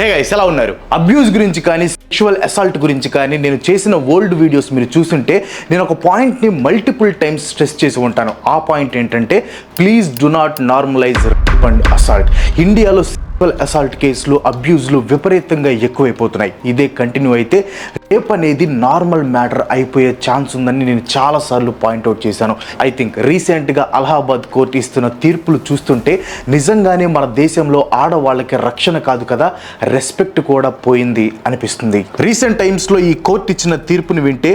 Hey guys ఎలా ఉన్నారు? Abuse గురించి కానీ సెక్షువల్ అసాల్ట్ గురించి కానీ నేను చేసిన ఓల్డ్ వీడియోస్ మీరు చూస్తుంటే నేను ఒక పాయింట్ని మల్టిపుల్ టైమ్స్ స్ట్రెస్ చేసి ఉంటాను. ఆ పాయింట్ ఏంటంటే please do not normalize and assault ఇండియాలో అసాల్ట్ కేసులు అబ్యూజ్లు విపరీతంగా ఎక్కువైపోతున్నాయి. ఇదే కంటిన్యూ అయితే రేప్ అనేది నార్మల్ మ్యాటర్ అయిపోయే ఛాన్స్ ఉందని నేను చాలాసార్లు పాయింట్అవుట్ చేశాను. ఐ థింక్ రీసెంట్గా అలహాబాద్ కోర్టు ఇస్తున్న తీర్పులు చూస్తుంటే నిజంగానే మన దేశంలో ఆడవాళ్ళకి రక్షణ కాదు కదా రెస్పెక్ట్ కూడా పోయింది అనిపిస్తుంది. రీసెంట్ టైమ్స్లో ఈ కోర్టు ఇచ్చిన తీర్పుని వింటే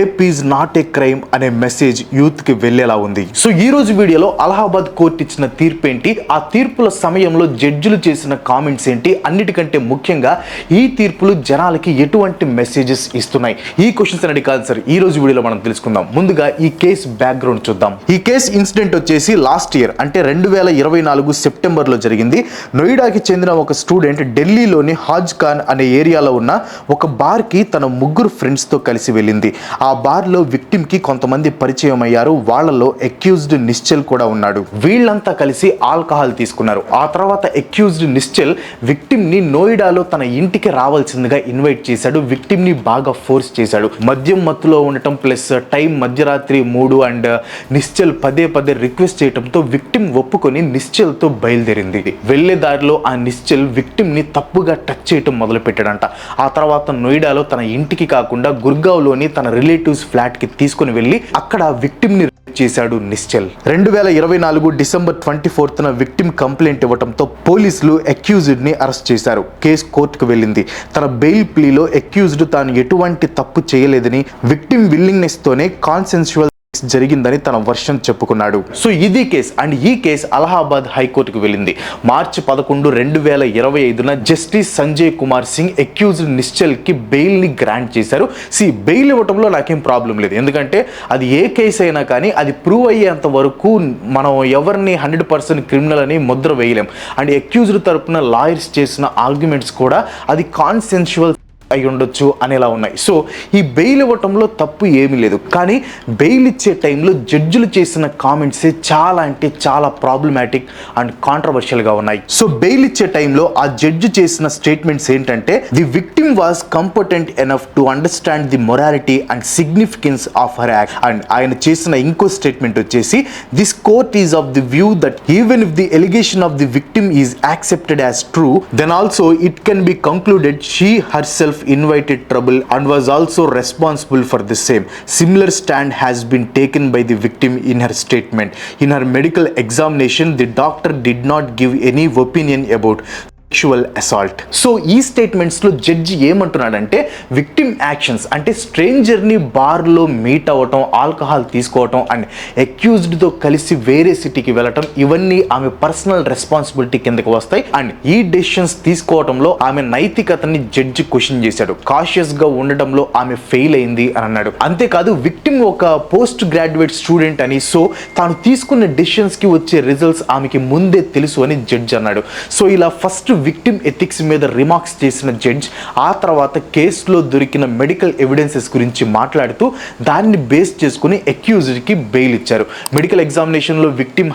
rape is not a crime అనే మెసేజ్ యూత్కి వెళ్ళేలా ఉంది. సో ఈ రోజు వీడియోలో అలహాబాద్ కోర్టు ఇచ్చిన తీర్పు ఏంటి ఆ తీర్పుల సమయంలో జడ్జిలు చేసిన కామెంట్స్ ఏంటి? అన్నిటికంటే ముఖ్యంగా ఈ తీర్పులు జనాలకి ఎటువంటి మెసేజెస్ ఇస్తున్నాయి? ఈ క్వశ్చన్స్ అడిగి కాదు సార్ ఈ రోజు వీడియోలో మనం తెలుసుకుందాం. ముందుగా ఈ కేసు బ్యాక్గ్రౌండ్ చూద్దాం. ఈ కేసు ఇన్సిడెంట్ వచ్చేసి లాస్ట్ ఇయర్ అంటే రెండు వేల ఇరవై నాలుగు సెప్టెంబర్లో జరిగింది. నోయిడాకి చెందిన ఒక స్టూడెంట్ ఢిల్లీలోని హాజ్ ఖాన్ అనే ఏరియాలో ఉన్న ఒక బార్కి తన ముగ్గురు ఫ్రెండ్స్తో కలిసి వెళ్ళింది. ఆ ఆ బార్లో విక్టిమ్కి కొంతమంది పరిచయం అయ్యారు వాళ్ళలో అక్యూజ్డ్ నిశ్చల్ కూడా ఉన్నాడు. వీళ్ళంతా కలిసి ఆల్కహాల్ తీసుకున్నారు. ఆ తర్వాత అక్యూజ్డ్ నిశ్చల్ విక్టిమ్ని నోయిడాలో తన ఇంటికి రావాల్సిందిగా ఇన్వైట్ చేశాడు. విక్టిమ్ని బాగా ఫోర్స్ చేశాడు. మద్యం మత్తులో ఉండటం ప్లస్ టైం మధ్యరాత్రి మూడు అండ్ నిశ్చల్ పదే పదే రిక్వెస్ట్ చేయడంతో విక్టిమ్ ఒప్పుకొని నిశ్చల్తో బయలుదేరింది. వెళ్ళే దారిలో ఆ నిశ్చల్ విక్టిమ్ని తప్పుగా టచ్ చేయటం మొదలు పెట్టాడంట ఆ తర్వాత నోయిడాలో తన ఇంటికి కాకుండా గుర్గావ్లోని తన రిలేటివ్స్ ఫ్లాట్కి తీసుకుని వెళ్ళి అక్కడ విక్టిమ్ని చేశాడు నిశ్చల్. రెండు వేల ఇరవై నాలుగు డిసెంబర్ ట్వంటీ ఫోర్త్న విక్టిమ్ కంప్లైంట్ ఇవ్వడంతో పోలీసులు అక్యూజ్డ్ని అరెస్ట్ చేశారు. కేసు కోర్టుకు వెళ్ళింది. తన బెయిల్ ప్లీలో అక్యూజ్డ్ తాను ఎటువంటి తప్పు చేయలేదని విక్టిమ్ విల్లింగ్నెస్ తోనే కాన్సెన్షువల్ జరిగిందని తన వర్షన్ చెప్పుకున్నాడు. సో ఇది కేసు అండ్ ఈ కేసు అలహాబాద్ హైకోర్టుకు వెళ్ళింది. మార్చి పదకొండు రెండు వేల ఇరవై ఐదున జస్టిస్ సంజయ్ కుమార్ సింగ్ అక్యూజ్డ్ నిశ్చల్కి బెయిల్ని గ్రాంట్ చేశారు. సి బెయిల్ ఇవ్వటంలో నాకేం ప్రాబ్లం లేదు. ఎందుకంటే అది ఏ కేసు అయినా కానీ అది ప్రూవ్ అయ్యేంత వరకు మనం ఎవరిని హండ్రెడ్ పర్సెంట్ క్రిమినల్ అని ముద్ర వేయలేం. అండ్ అక్యూజ్డ్ తరపున లాయర్స్ చేసిన ఆర్గ్యుమెంట్స్ కూడా అది కాన్సెన్షువల్ అయి ఉండొచ్చు అనేలా ఉన్నాయి. సో ఈ బెయిల్ ఇవ్వటంలో తప్పు ఏమీ లేదు. కానీ బెయిల్ ఇచ్చే టైంలో జడ్జిలు చేసిన కామెంట్సే చాలా అంటే చాలా ప్రాబ్లమాటిక్ అండ్ కాంట్రవర్షియల్గా ఉన్నాయి. సో బెయిల్ ఇచ్చే టైంలో ఆ జడ్జి చేసిన స్టేట్మెంట్స్ ఏంటంటే the victim was competent enough to understand the morality and significance of her act and ఆయన చేసిన ఇంకో స్టేట్మెంట్ వచ్చేసి this court is of the view that even if the allegation of the victim is accepted as true then also it can be concluded she herself invited trouble and was also responsible for the same. Similar stand has been taken by the victim in her statement. In her medical examination, the doctor did not give any opinion about sexual assault so ఈ స్టేట్మెంట్స్లో judge ఏమంటున్నాడంటే victim actions అంటే స్ట్రేంజర్ని బార్లో meet అవ్వటం alcohol తీసుకోవటం and అక్యూజ్డ్తో కలిసి వేరే సిటీకి వెళ్ళటం ఇవన్నీ ఆమె పర్సనల్ రెస్పాన్సిబిలిటీ కిందకి వస్తాయి. అండ్ ఈ డెసిషన్స్ తీసుకోవడంలో ఆమె నైతికతని జడ్జి క్వశ్చన్ చేశాడు. కాషియస్గా ఉండడంలో ఆమె ఫెయిల్ అయింది అని అన్నాడు. అంతేకాదు విక్టిమ్ ఒక పోస్ట్ గ్రాడ్యుయేట్ స్టూడెంట్ అని సో తాను తీసుకున్న డెసిషన్స్కి వచ్చే రిజల్ట్స్ ఆమెకి ముందే తెలుసు అని జడ్జి అన్నాడు. సో ఇలా ఫస్ట్ విక్టిమ్ ఎథిక్స్ మీద రిమార్క్స్ చేసిన జడ్జ్ ఆ తర్వాత కేసులో దొరికిన మెడికల్ ఎవిడెన్సెస్ గురించి మాట్లాడుతూ దాన్ని బేస్ చేసుకుని అక్యూజ్డ్కి బెయిల్ ఇచ్చారు. మెడికల్ ఎగ్జామినేషన్లో విక్టిమ్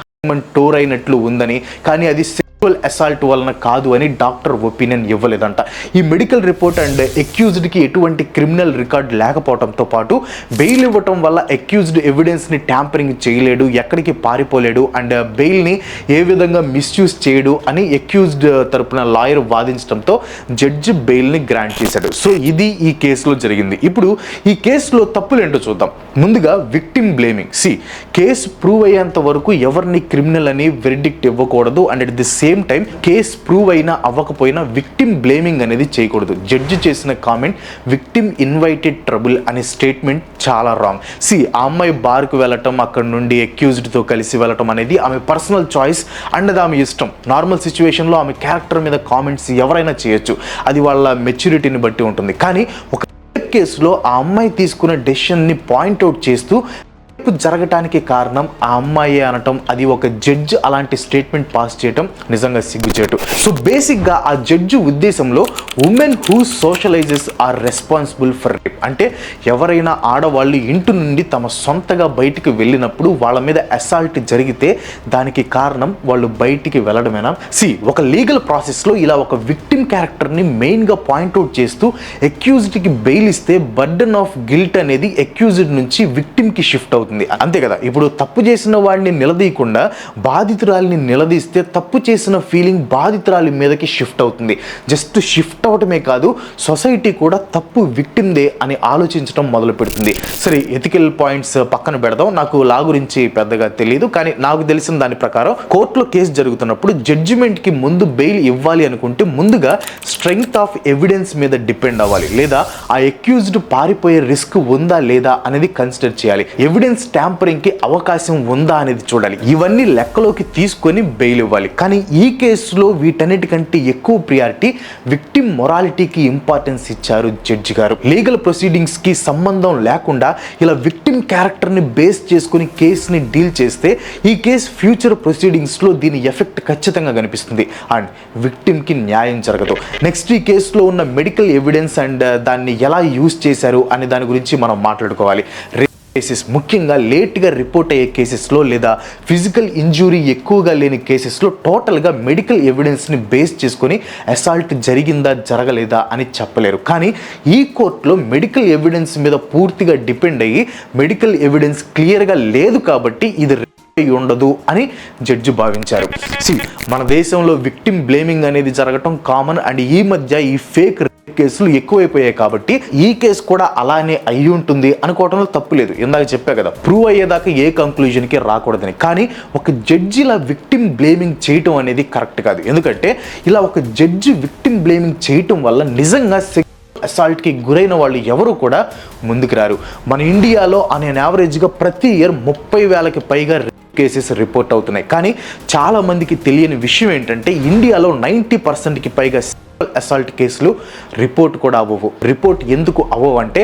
టోర్ అయినట్లు ఉందని కానీ అది సెక్చువల్ అసాల్ట్ వలన కాదు అని డాక్టర్ ఒపీనియన్ ఇవ్వలేదంట. ఈ మెడికల్ రిపోర్ట్ అండ్ ఎక్యూజ్డ్కి ఎటువంటి క్రిమినల్ రికార్డ్ లేకపోవడంతో పాటు బెయిల్ ఇవ్వటం వల్ల ఎక్యూజ్డ్ ఎవిడెన్స్ని ట్యాంపరింగ్ చేయలేడు ఎక్కడికి పారిపోలేడు అండ్ బెయిల్ని ఏ విధంగా మిస్యూజ్ చేయడు అని ఎక్యూజ్డ్ తరపున లాయర్ వాదించడంతో జడ్జి బెయిల్ని గ్రాంట్ చేశాడు. సో ఇది ఈ కేసులో జరిగింది. ఇప్పుడు ఈ కేసులో తప్పులు ఏంటో చూద్దాం. ముందుగా victim blaming see case prove అయ్యేంత వరకు ఎవరిని క్రిమినల్ అని వెరిడిక్ట్ ఇవ్వకూడదు and at the same time case prove అయినా అవ్వకపోయినా విక్టిమ్ బ్లేమింగ్ అనేది చేయకూడదు. జడ్జి చేసిన కామెంట్ విక్టిమ్ ఇన్వైటెడ్ ట్రబుల్ అనే స్టేట్మెంట్ చాలా రాంగ్ సి ఆ అమ్మాయి బార్కు వెళ్ళటం అక్కడ నుండి అక్యూజ్డ్తో కలిసి వెళ్ళటం అనేది ఆమె పర్సనల్ చాయిస్ అండ్ అది ఆమె ఇష్టం. నార్మల్ సిచ్యువేషన్లో ఆమె క్యారెక్టర్ మీద కామెంట్స్ ఎవరైనా చేయొచ్చు. అది వాళ్ళ మెచ్యూరిటీని బట్టి ఉంటుంది. కానీ ఒక కేసులో ఆ అమ్మాయి తీసుకున్న డెసిషన్ని పాయింట్అవుట్ చేస్తూ జరగటానికి కారణం ఆ అమ్మాయి అనటం అది ఒక జడ్జ్ అలాంటి స్టేట్మెంట్ పాస్ చేయటం నిజంగా సిగ్గుచేటు. సో బేసిక్గా ఆ జడ్జి ఉద్దేశంలో women who socializes are responsible for rape. అంటే ఎవరైనా ఆడవాళ్ళు ఇంటి నుండి తమ సొంతగా బయటికి వెళ్ళినప్పుడు వాళ్ళ మీద అసాల్ట్ జరిగితే దానికి కారణం వాళ్ళు బయటికి వెళ్ళడమేనా? సి ఒక లీగల్ ప్రాసెస్లో ఇలా ఒక విక్టిమ్ క్యారెక్టర్ని మెయిన్గా పాయింట్అవుట్ చేస్తూ ఎక్యూజ్డ్కి బెయిల్ ఇస్తే బర్డన్ ఆఫ్ గిల్ట్ అనేది ఎక్యూజ్డ్ నుంచి విక్టిమ్కి షిఫ్ట్ అవుతుంది. అంతే కదా? ఇప్పుడు తప్పు చేసిన వాడిని నిలదీయకుండా బాధితురాలిని నిలదీస్తే తప్పు చేసిన ఫీలింగ్ బాధితురాలి మీదకి షిఫ్ట్ అవుతుంది. జస్ట్ షిఫ్ట్ అవటమే కాదు సొసైటీ కూడా తప్పు విక్టిందే అని ఆలోచించడం మొదలు పెడుతుంది. సరే ఎథికల్ పాయింట్స్ పక్కన పెడదాం. నాకు లా గురించి పెద్దగా తెలియదు కానీ నాకు తెలిసిన దాని ప్రకారం కోర్టులో కేసు జరుగుతున్నప్పుడు జడ్జిమెంట్కి ముందు బెయిల్ ఇవ్వాలి అనుకుంటే ముందుగా స్ట్రెంగ్త్ ఆఫ్ ఎవిడెన్స్ మీద డిపెండ్ అవ్వాలి. లేదా ఆ ఎక్యూజ్డ్ పారిపోయే రిస్క్ ఉందా లేదా అనేది కన్సిడర్ చేయాలి. ఎవిడెన్స్ ఎవిడెన్స్కి అవకాశం ఉందా అనేది చూడాలి. ఇవన్నీ లెక్కలోకి తీసుకొని బెయిల్ ఇవ్వాలి. కానీ ఈ కేసులో వీటన్నిటికంటే ఎక్కువ ప్రియారిటీ విక్టిమ్ మొరాలిటీకి ఇంపార్టెన్స్ ఇచ్చారు జడ్జి గారు. లీగల్ ప్రొసీడింగ్స్కి సంబంధం లేకుండా ఇలా విక్టిమ్ క్యారెక్టర్ని బేస్ చేసుకుని కేసుని డీల్ చేస్తే ఈ కేసు ఫ్యూచర్ ప్రొసీడింగ్స్లో దీని ఎఫెక్ట్ ఖచ్చితంగా కనిపిస్తుంది. అండ్ విక్టిమ్కి న్యాయం జరగదు. నెక్స్ట్ ఈ కేసులో ఉన్న మెడికల్ ఎవిడెన్స్ అండ్ దాన్ని ఎలా యూజ్ చేశారు అనే దాని గురించి మనం మాట్లాడుకోవాలి. కేసెస్ ముఖ్యంగా లేట్గా రిపోర్ట్ అయ్యే కేసెస్లో లేదా ఫిజికల్ ఇంజురీ ఎక్కువగా లేని కేసెస్లో టోటల్గా మెడికల్ ఎవిడెన్స్ని బేస్ చేసుకొని అసాల్ట్ జరిగిందా జరగలేదా అని చెప్పలేరు. కానీ ఈ కోర్టులో మెడికల్ ఎవిడెన్స్ మీద పూర్తిగా డిపెండ్ అయ్యి మెడికల్ ఎవిడెన్స్ క్లియర్గా లేదు కాబట్టి ఇది ఉండదు అని జడ్జి భావించారు. సి మన దేశంలో విక్టిమ్ బ్లేమింగ్ అనేది జరగటం కామన్ అండ్ ఈ మధ్య ఈ ఫేక్ కేసులు ఎక్కువైపోయాయి కాబట్టి ఈ కేసు కూడా అలానే అయి ఉంటుంది అనుకోవడంలో తప్పు లేదు. ఇందాక చెప్పా కదా ప్రూవ్ అయ్యేదాకా ఏ కంక్లూజన్కి రాకూడదని. కానీ ఒక జడ్జిలా విక్టిమ్ బ్లేమింగ్ చేయటం అనేది కరెక్ట్ కాదు. ఎందుకంటే ఇలా ఒక జడ్జి విక్టిమ్ బ్లేమింగ్ చేయటం వల్ల నిజంగా అసాల్ట్కి గురైన వాళ్ళు ఎవరు కూడా ముందుకు రారు. మన ఇండియాలో అనే యావరేజ్గా ప్రతి ఇయర్ ముప్పై వేలకి పైగా కేసెస్ రిపోర్ట్ అవుతున్నాయి. కానీ చాలామందికి తెలియని విషయం ఏంటంటే ఇండియాలో నైంటీ పర్సెంట్కి పైగా అసాల్ట్ కేసులు రిపోర్ట్ కూడా అవ్వవు. రిపోర్ట్ ఎందుకు అవ్వవు అంటే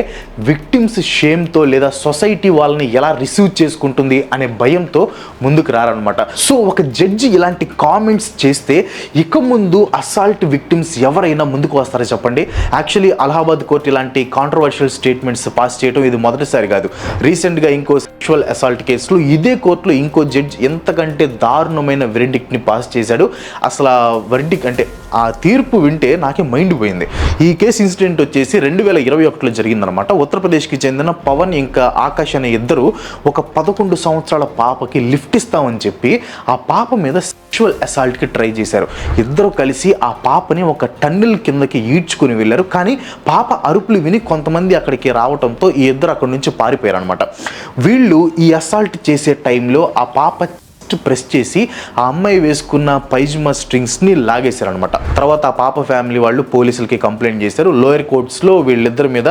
విక్టిమ్స్ షేమ్తో లేదా సొసైటీ వాళ్ళని ఎలా రిసీవ్ చేసుకుంటుంది అనే భయంతో ముందుకు రారనమాట సో ఒక జడ్జి ఇలాంటి కామెంట్స్ చేస్తే ఇక ముందు అసాల్ట్ విక్టిమ్స్ ఎవరైనా ముందుకు వస్తారో చెప్పండి? యాక్చువల్లీ అలహాబాద్ కోర్టు ఇలాంటి కాంట్రవర్షియల్ స్టేట్మెంట్స్ పాస్ చేయడం ఇది మొదటిసారి కాదు. రీసెంట్గా ఇంకో సెక్షువల్ అసాల్ట్ కేసులో ఇదే కోర్టులో ఇంకో జడ్జ్ ఎంతకంటే దారుణమైన వెరిడిక్ట్ని పాస్ చేశాడు. అసలు ఆ వెరిడిక్ అంటే ఆ తీర్పు వింటే నాకే మైండ్ పోయింది. ఈ కేసు ఇన్సిడెంట్ వచ్చేసి రెండు వేల ఇరవై ఒకటిలో జరిగిందనమాట ఉత్తరప్రదేశ్కి చెందిన పవన్ ఇంకా ఆకాష్ అనే ఇద్దరు ఒక పదకొండు సంవత్సరాల పాపకి లిఫ్ట్ ఇస్తామని చెప్పి ఆ పాప మీద సెక్షువల్ అసాల్ట్కి ట్రై చేశారు. ఇద్దరు కలిసి ఆ పాపని ఒక టన్నెల్ కిందకి ఈడ్చుకుని వెళ్ళారు. కానీ పాప అరుపులు విని కొంతమంది అక్కడికి రావడంతో ఈ ఇద్దరు అక్కడి నుంచి పారిపోయారు అనమాట వీళ్ళు ఈ అసాల్ట్ చేసే టైంలో ఆ పాప జస్ట్ ప్రెస్ చేసి ఆ అమ్మాయి వేసుకున్న పైజమా స్ట్రింగ్స్ని లాగేశారనమాట తర్వాత ఆ పాప ఫ్యామిలీ వాళ్ళు పోలీసులకి కంప్లైంట్ చేశారు. లోయర్ కోర్ట్స్లో వీళ్ళిద్దరి మీద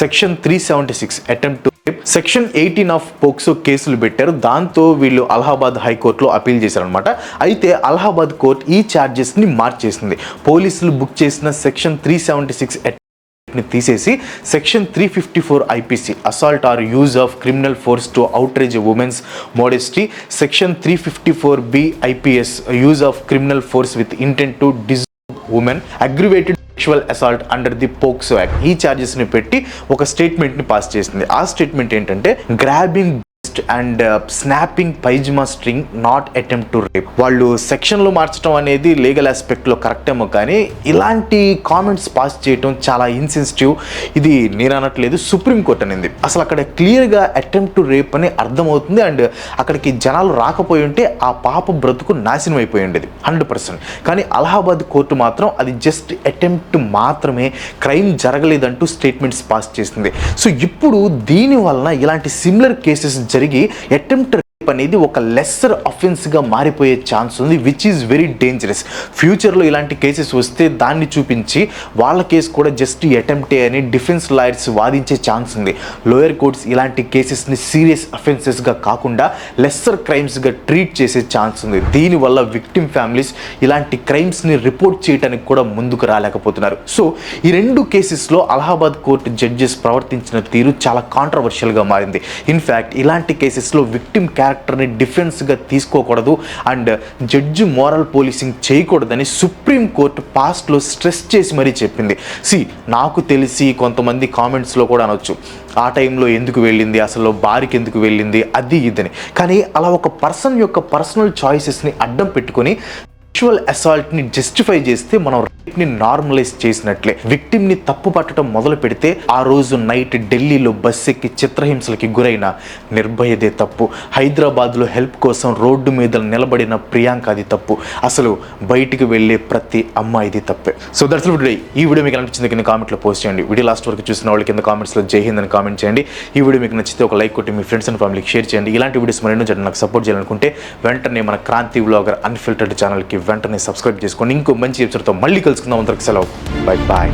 section three seventy six attempt section eighteen of POCSO కేసులు పెట్టారు. దాంతో వీళ్ళు అలహాబాద్ హైకోర్టులో అపీల్ చేశారనమాట అయితే అలహాబాద్ కోర్ట్ ఈ ఛార్జెస్ని మార్చేసింది. పోలీసులు బుక్ చేసిన సెక్షన్ త్రీ సెవెంటీ సిక్స్ తీసేసి section three fifty four IPC assault or use of criminal force to outrage women's modesty section three fifty four B IPS use of criminal force with intent to dis women aggravated sexual assault under the POCSO act ఈ ఛార్జెస్ని పెట్టి ఒక స్టేట్మెంట్ని pass చేసింది. ఆ statement ఏంటంటే grabbing and snapping pyjama string not attempt to rape వాళ్ళు సెక్షన్లు మార్చడం అనేది లీగల్ ఆస్పెక్ట్లో కరెక్ట్ ఏమో కానీ ఇలాంటి కామెంట్స్ పాస్ చేయటం చాలా ఇన్సెన్సిటివ్ ఇది నేను అనట్లేదు సుప్రీంకోర్టు అనేది. అసలు అక్కడ క్లియర్గా అటెంప్ట్ టు రేప్ అని అర్థమవుతుంది అండ్ అక్కడికి జనాలు రాకపోయి ఉంటే ఆ పాప బ్రతుకు నాశనం అయిపోయి ఉండేది హండ్రెడ్ పర్సెంట్ కానీ అలహాబాద్ కోర్టు మాత్రం అది జస్ట్ అటెంప్ట్ మాత్రమే క్రైమ్ జరగలేదంటూ స్టేట్మెంట్స్ పాస్ చేసింది. సో ఇప్పుడు దీని వలన ఇలాంటి సిమిలర్ కేసెస్ జరిగి అటెంప్ట్ అనేది ఒక లెస్సర్ అఫెన్స్గా మారిపోయే ఛాన్స్ ఉంది విచ్ ఈజ్ వెరీ డేంజరస్ ఫ్యూచర్లో ఇలాంటి కేసెస్ వస్తే దాన్ని చూపించి వాళ్ళ కేసు కూడా జస్ట్ అటెంప్టే అని డిఫెన్స్ లాయర్స్ వాదించే ఛాన్స్ ఉంది. లోయర్ కోర్ట్స్ ఇలాంటి కేసెస్ని సీరియస్ అఫెన్సెస్గా కాకుండా లెస్సర్ క్రైమ్స్గా ట్రీట్ చేసే ఛాన్స్ ఉంది. దీనివల్ల విక్టిమ్ ఫ్యామిలీస్ ఇలాంటి క్రైమ్స్ని రిపోర్ట్ చేయడానికి కూడా ముందుకు రాలేకపోతున్నారు. సో ఈ రెండు కేసెస్లో అలహాబాద్ కోర్టు జడ్జెస్ ప్రవర్తించిన తీరు చాలా కాంట్రవర్షియల్గా మారింది. ఇన్ఫ్యాక్ట్ ఇలాంటి కేసెస్లో విక్టిమ్ క్యారెక్టర్ని డిఫెన్స్గా తీసుకోకూడదు. అండ్ జడ్జి మోరల్ పోలీసింగ్ చేయకూడదని సుప్రీం కోర్టు పాస్ట్లో స్ట్రెస్ చేసి మరీ చెప్పింది. సి నాకు తెలిసి కొంతమంది కామెంట్స్లో కూడా అనొచ్చు. ఆ టైంలో ఎందుకు వెళ్ళింది? అసలు బారికి ఎందుకు వెళ్ళింది? అది ఇదని. కానీ అలా ఒక పర్సన్ యొక్క పర్సనల్ చాయిసెస్ని అడ్డం పెట్టుకొని సెక్షువల్ అసాల్ట్ని జస్టిఫై చేస్తే మనం రేప్ని నార్మలైజ్ చేసినట్లే. విక్టిమ్ని తప్పు పట్టడం మొదలు పెడితే ఆ రోజు నైట్ ఢిల్లీలో బస్ ఎక్కి చిత్రహింసలకి గురైన నిర్భయదే తప్పు. హైదరాబాద్లో హెల్ప్ కోసం రోడ్డు మీద నిలబడిన ప్రియాంక అది తప్పు. అసలు బయటికి వెళ్ళే ప్రతి అమ్మాయిది తప్పే. సో దట్స్ టుడే ఈ వీడియో మీకు అనిపించింది కింద కామెంట్లో పోస్ట్ చేయండి. వీడియో లాస్ట్ వరకు చూసిన వాళ్ళు కింద కామెంట్స్లో జై హింద్ అని కామెంట్ చేయండి. ఈ వీడియో మీకు నచ్చితే ఒక లైక్ కొట్టి మీ ఫ్రెండ్స్ అండ్ ఫ్యామిలీకి షేర్ చేయండి. ఇలాంటి వీడియోస్ మరెన్నో చేయడం నాకు సపోర్ట్ చేయాలనుకుంటే వెంటనే మన క్రాంతి వ్లాగర్ అన్ఫిల్టర్డ్ ఛానల్కి వెంటనే సబ్స్క్రైబ్ చేసుకోండి. ఇంకో మంచి ఎపిసోడ్తో మళ్ళీ కలుసుకుందాం. అందరికి సెలవు. Bye bye